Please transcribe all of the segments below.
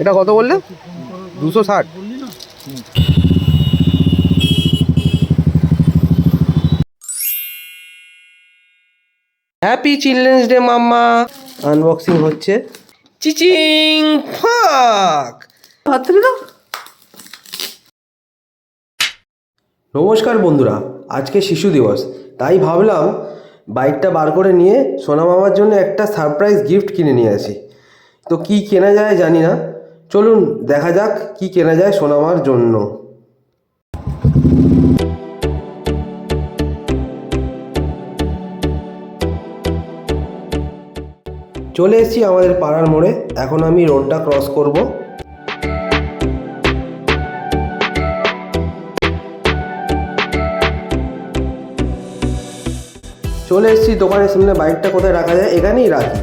এটা কত বললে? দুশো ষাট। হ্যাপি চিলড্রেন্স ডে মাম্মা। আনবক্সিং হচ্ছে। চিচিং ফাক হাত নমস্কার বন্ধুরা আজকে শিশু দিবস তাই ভাবলাম বাইকটা বার করে নিয়ে সোনা মামার জন্য একটা সারপ্রাইজ গিফট কিনে নিয়ে আসি। তো কি কেনা যায় জানি না। চলুন দেখা যাক কি কেনা যায় সোনামার জন্য। চলে এসেছি আমাদের পাড়ার মোড়ে। এখন আমি রোডটা ক্রস করব। চলে এসেছি দোকানের সামনে বাইকটা কোথায় রাখা যায় এখানেই রাখি।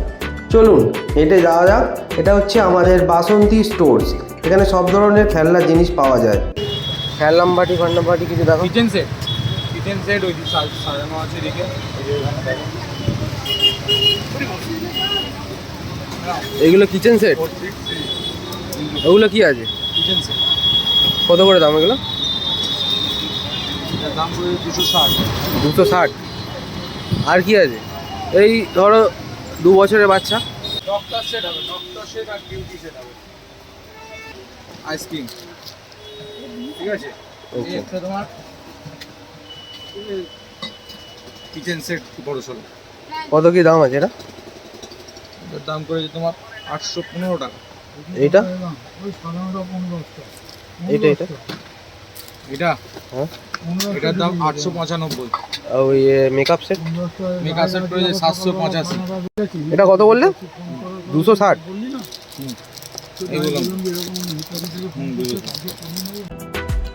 চলুন হেঁটে যাওয়া যাক। এটা হচ্ছে আমাদের বাসন্তী স্টোর্স। এখানে সব ধরনের খেলনার জিনিস পাওয়া যায়। খেলনাম বাটি ফান্ডাম বাটি কিছু দেখো। কিচেন সেট কিচেন সেট ওই যে সাজানো আছে এদিকে। দেখো এগুলো কিচেন সেট ওগুলো কি আছে? কিচেন সেট কত করে দাম এগুলো? দাম দুশো ষাট। দুশো ষাট। আর কি আছে? এই ধরো দু বছরের বাচ্চা। ডক্টর সেট হবে ডক্টর সেট আর বিউটি সেট হবে। আইসক্রিম ঠিক আছে. একটা তোমার কিচেন সেট বড় সড়ো। কত কি দাম আছে এটা? এটার দাম পড়েছে তোমার আটশো পনেরো টাকা। এইটা? এটা এটা এটা? হ্যাঁ। এটার দাম আটশো পঁচানব্বই। ওই মেকআপ সেট মেকআপ সেট পড়েছে সাতশো পঁচাশি। এটা কত বললে? দুশো ষাট।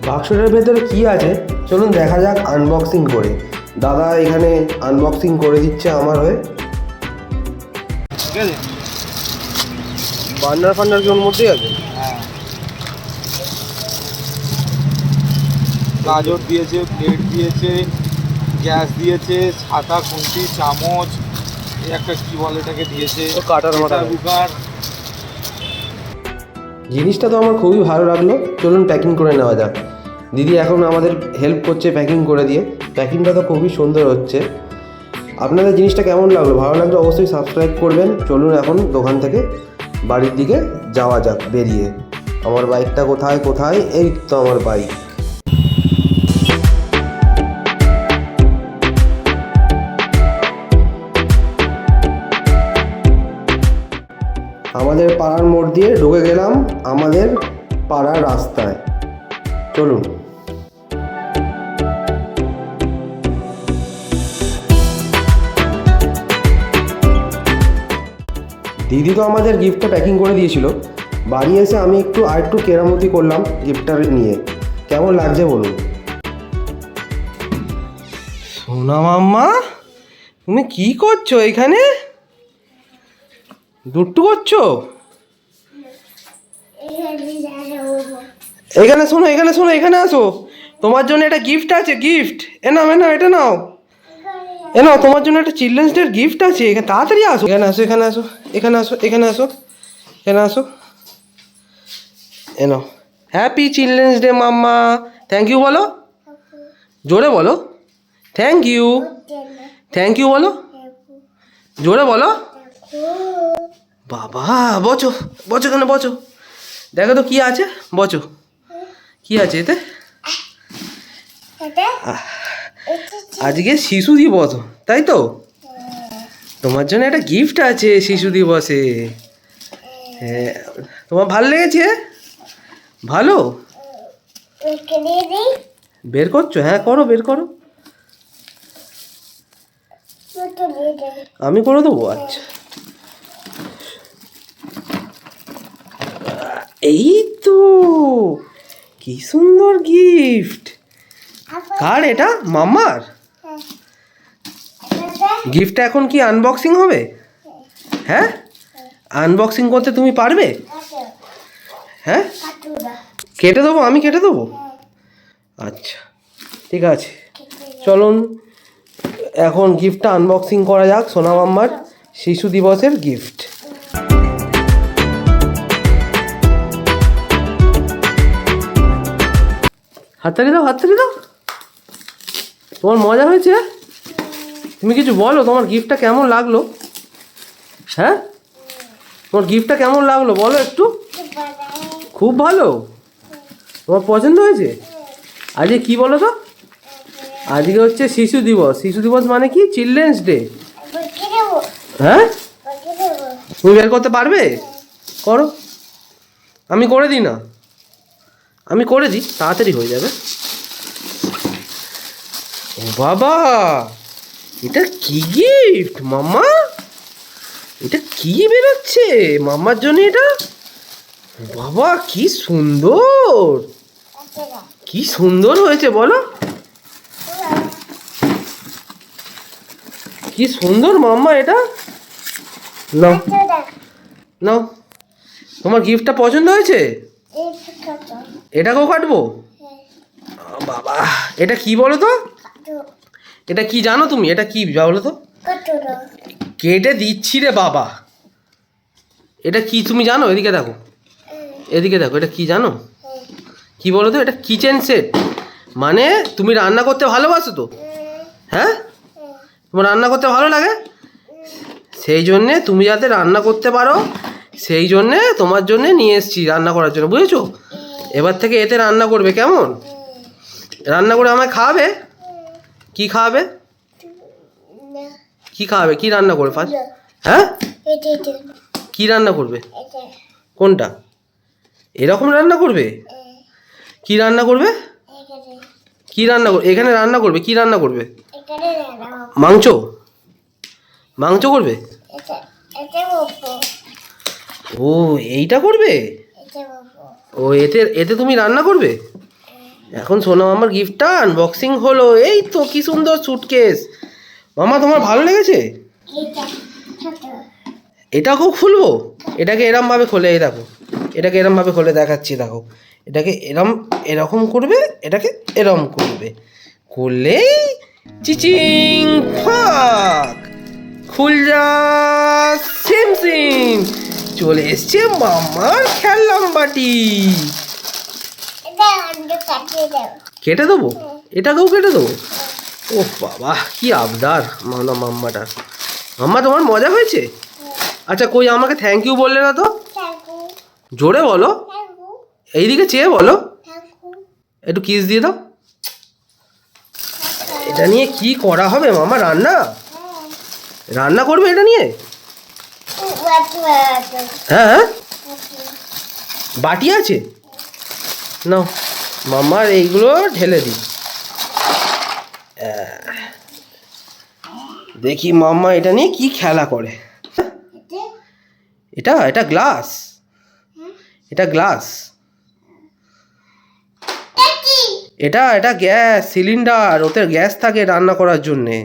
বাক্সটার ভেতরে কি আছে? চলুন দেখা যাক আনবক্সিং করে। দাদা এখানে আনবক্সিং করে দিচ্ছে আমার হয়ে। ঠিক আছে। বান্নার ফান্নার কি ওর মধ্যেই আছে? গাজর দিয়েছে প্লেট দিয়েছে গ্যাস দিয়েছে ছাতা খুন্তি চামচ এই একটা কি বলে এটাকে দিয়েছে কাটার। কুকার জিনিসটা তো আমার খুবই ভালো লাগল। চলুন প্যাকিং করে নেওয়া যাক। দিদি এখন আমাদের হেল্প করছে প্যাকিং করে দিয়ে। প্যাকিংটা তো খুবই সুন্দর হচ্ছে। আপনাদের জিনিসটা কেমন লাগল? ভালো লাগলে অবশ্যই সাবস্ক্রাইব করবেন। চলুন এখন দোকান থেকে বাড়ির দিকে যাওয়া যাক বেরিয়ে। আমার বাইকটা কোথায় কোথায়? এই তো আমার বাইক আমাদের পাড়ার মোড় দিয়ে ঢুকে গেলাম আমাদের পাড়ার রাস্তায়। চলুন। দিদি তো আমাদের গিফটটা প্যাকিং করে দিয়েছিল। বাড়ি এসে আমি একটু আর একটু কেরামতি করলাম গিফটটা নিয়ে। কেমন লাগছে বলুন? সোনা মাম্মা, তুমি কি করছ এখানে? দুট্টু করছ? এখানে শোনো এখানে শোনো এখানে আসো। তোমার জন্য একটা গিফট আছে গিফট এ নাও এ নাও এটা নাও। এ নাও তোমার জন্য একটা চিলড্রেন্স ডের গিফট আছে। এখানে তাড়াতাড়ি আসো। এখানে আসো এখানে আসো এখানে আসো এখানে আসো এখানে আসো। এ নাও। Happy children's day mamma. Thank you বলো। জোরে বলো। থ্যাংক ইউ থ্যাংক ইউ বলো। জোরে বলো। বাবা বচো বচো কেন বচো। দেখো তো কি আছে বচো। কি আছে এতে? আজকে শিশু দিবস তাই তো? তোমার জন্য একটা গিফট আছে শিশু দিবসে। হ্যাঁ তোমার ভালো লেগেছে? ভালো? বের করছ? হ্যাঁ করো বের করো। আমি করে দেবো? আচ্ছা। এই তো কি সুন্দর গিফট কার এটা? মামার গিফটটা এখন কি আনবক্সিং হবে? হ্যাঁ? আনবক্সিং করতে তুমি পারবে? হ্যাঁ? কেটে দেবো, আমি কেটে দেবো? আচ্ছা ঠিক আছে। চলুন, এখন গিফটটা আনবক্সিং করা যাক, সোনা মাম্মার শিশু দিবসের গিফট হাততালি দাও হাততালি দাও। তোমার মজা হয়েছে? তুমি কিছু বলো, তোমার গিফটটা কেমন লাগল? হ্যাঁ? তোমার গিফটটা কেমন লাগল, বলো একটু। খুব ভালো। তোমার পছন্দ হয়েছে? আজকে কি বলো তো? আজকে হচ্ছে শিশু দিবস। শিশু দিবস মানে কি? চিলড্রেন্স ডে হ্যাঁ? তুমি বের করতে পারবে? করো। আমি করে দিই না। আমি করে দিই তাড়াতাড়ি হয়ে যাবে। ও বাবা এটা কি গিফট মামা এটা কি বেরোচ্ছে? মামার জন্য এটা? বাবা কি সুন্দর! কি সুন্দর হয়েছে বলো। কি সুন্দর মাম্মা এটা? নাও। নাও। তোমার গিফটটা পছন্দ হয়েছে? এটাকেও কাটবো? বাবা এটা কি বলো তো? এটা কি জানো তুমি? এটা কি বলো তো? কেটে দিচ্ছি রে বাবা। এটা কি তুমি জানো? এদিকে দেখো। এদিকে দেখো এটা কি জানো? কি বলো তো? এটা কিচেন সেট মানে তুমি রান্না করতে ভালোবাসো তো? হ্যাঁ। তোমার রান্না করতে ভালো লাগে? সেই জন্যে তুমি যাতে রান্না করতে পারো সেই জন্যে তোমার জন্যে নিয়ে এসেছি রান্না করার জন্য বুঝেছ? এবার থেকে এতে রান্না করবে কেমন? রান্না করে আমায় খাওয়াবে? কি খাওয়াবে? কি খাওয়াবে? কি রান্না করবে? ফার্স্ট হ্যাঁ? কি রান্না করবে? কোনটা? এরকম রান্না করবে? কি রান্না করবে? কি রান্না করবে এখানে রান্না করবে? কি রান্না করবে? মাংস? মাংস করবে? ও এইটা করবে। ও এতে এতে তুমি রান্না করবে? এখন শোনো আমার গিফটটা আনবক্সিং হলো। এই তো কি সুন্দর সুটকেস মামা তোমার ভালো লেগেছে? এটাকেও খুলবো? এটাকে এরমভাবে খোলে এই দেখো। এটাকে এরমভাবে খোলে দেখাচ্ছি দেখো। এটাকে এরম এরকম করবে এটাকে এরম করবে। করলেই চিচিং ফাক। খুল যা সিম সিম চলে এসছে মামার খেললাম বাটি কেটে দেবো? এটাকেও কেটে দেবো? ও বাবা কি আবদার মামা মাম্মাটার। মাম্মা তোমার মজা হয়েছে? আচ্ছা কই আমাকে থ্যাংক ইউ বললে না তো? জোরে বলো। এইদিকে চেয়ে বলো। একটু কিস দিয়ে দাও। এটা নিয়ে কি করা হবে মামা রান্না? রান্না করবে এটা নিয়ে? হ্যাঁ হ্যাঁ? বাটি আছে? নাও মামার এইগুলো ঢেলে দিই। দেখি মাম্মা এটা নিয়ে কি খেলা করে। এটা? এটা গ্লাস। এটা গ্লাস। এটা এটা গ্যাস সিলিন্ডার ওতে গ্যাস থাকে রান্না করার জন্যে।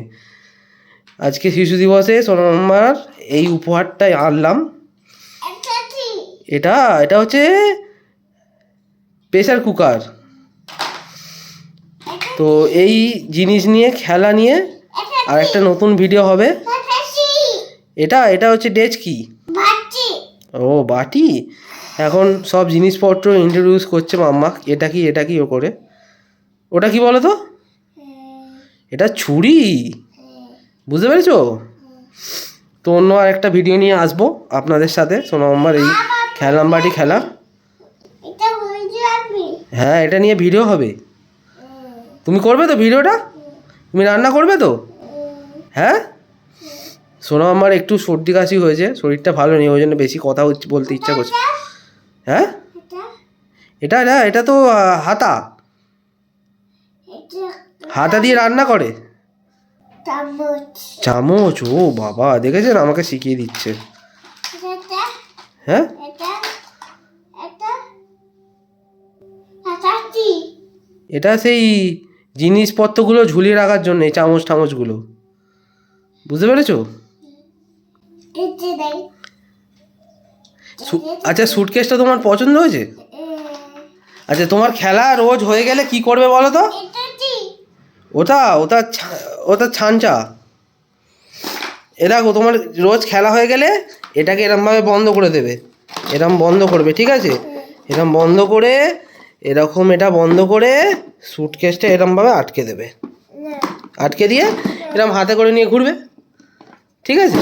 আজকে শিশু দিবসে সোনামার এই উপহারটাই আনলাম। এটা এটা হচ্ছে প্রেসার কুকার তো এই জিনিস নিয়ে খেলা নিয়ে আর একটা নতুন ভিডিও হবে। এটা এটা হচ্ছে ডেচকি। ও বাটি? এখন সব জিনিসপত্র ইন্ট্রোডিউস করছে মাম্মা। এটা কি এটা কি ও করে? ওটা কি বলো তো? এটা ছুরি? বুঝতে পেরেছ? তো অন্য আর একটা ভিডিও নিয়ে আসব আপনাদের সাথে। সোনা মাম্মার এই খেলাম বাটি খেলা। হ্যাঁ এটা নিয়ে ভিডিও হবে। তুমি করবে তো ভিডিওটা তুমি রান্না করবে তো? হ্যাঁ? সোনা আমার একটু সর্দি কাশি হয়েছে শরীরটা ভালো নেই ওই জন্য বেশি কথা হচ্ছে বলতে ইচ্ছা করছে। হ্যাঁ? এটা? না এটা তো হাতা। হাতা দিয়ে রান্না করে। চামচ। ও বাবা দেখেছেন? আমাকে শিখিয়ে দিচ্ছে। হ্যাঁ? এটা সেই জিনিসপত্রগুলো ঝুলিয়ে রাখার জন্য চামচ টামচগুলো বুঝতে পেরেছ? আচ্ছা সুটকেসটা তোমার পছন্দ হয়েছে? আচ্ছা তোমার খেলা রোজ হয়ে গেলে কি করবে বলো তো? ওটা ওটা ওটা ছাঞ্চা এ দেখো তোমার রোজ খেলা হয়ে গেলে এটাকে এরমভাবে বন্ধ করে দেবে। এরম বন্ধ করবে ঠিক আছে? এরম বন্ধ করে এরকম এটা বন্ধ করে সুটকেসটা এরমভাবে আটকে দেবে। আটকে দিয়ে এরম হাতে করে নিয়ে ঘুরবে। ঠিক আছে?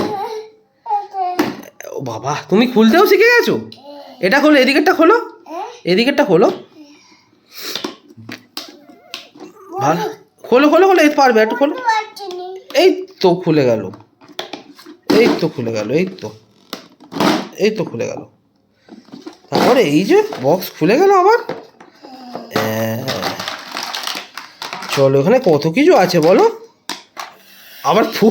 ও বাবা তুমি খুলতেও শিখে গেছো? এটা খোলো এদিকেরটা খোলো। এদিকেরটা খোলো। ভালো। খোলো খোলো খোলো এই পারবে একটু খোলো। এই তো খুলে গেল। এই তো খুলে গেল এই তো। এই তো খুলে গেল। তারপরে এই যে বক্স খুলে গেল আবার। হ্যাঁ। চলো এখানে কত কিছু আছে বলো? আবার ফু।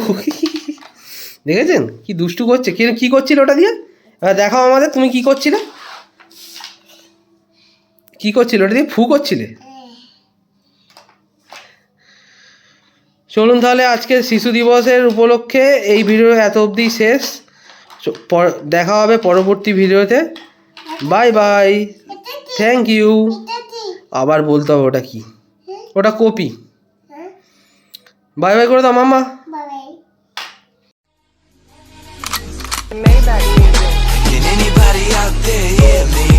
দেখেছেন? কি দুষ্টু করছে? কি কি করছিল ওটা দিয়ে? এবার দেখাও আমাদের তুমি কি করছিলে? কি করছিলে? ওটা দিয়ে ফু করছিলে? চলুন তাহলে আজকে শিশু দিবসের উপলক্ষে এই ভিডিও এত অবধি শেষ। দেখা হবে পরবর্তী ভিডিওতে। বাই বাই থ্যাংক ইউ আবার বলতে হবে ওটা কি? ওটা কপি। বাই বাই করে দাও মামা anybody out there me?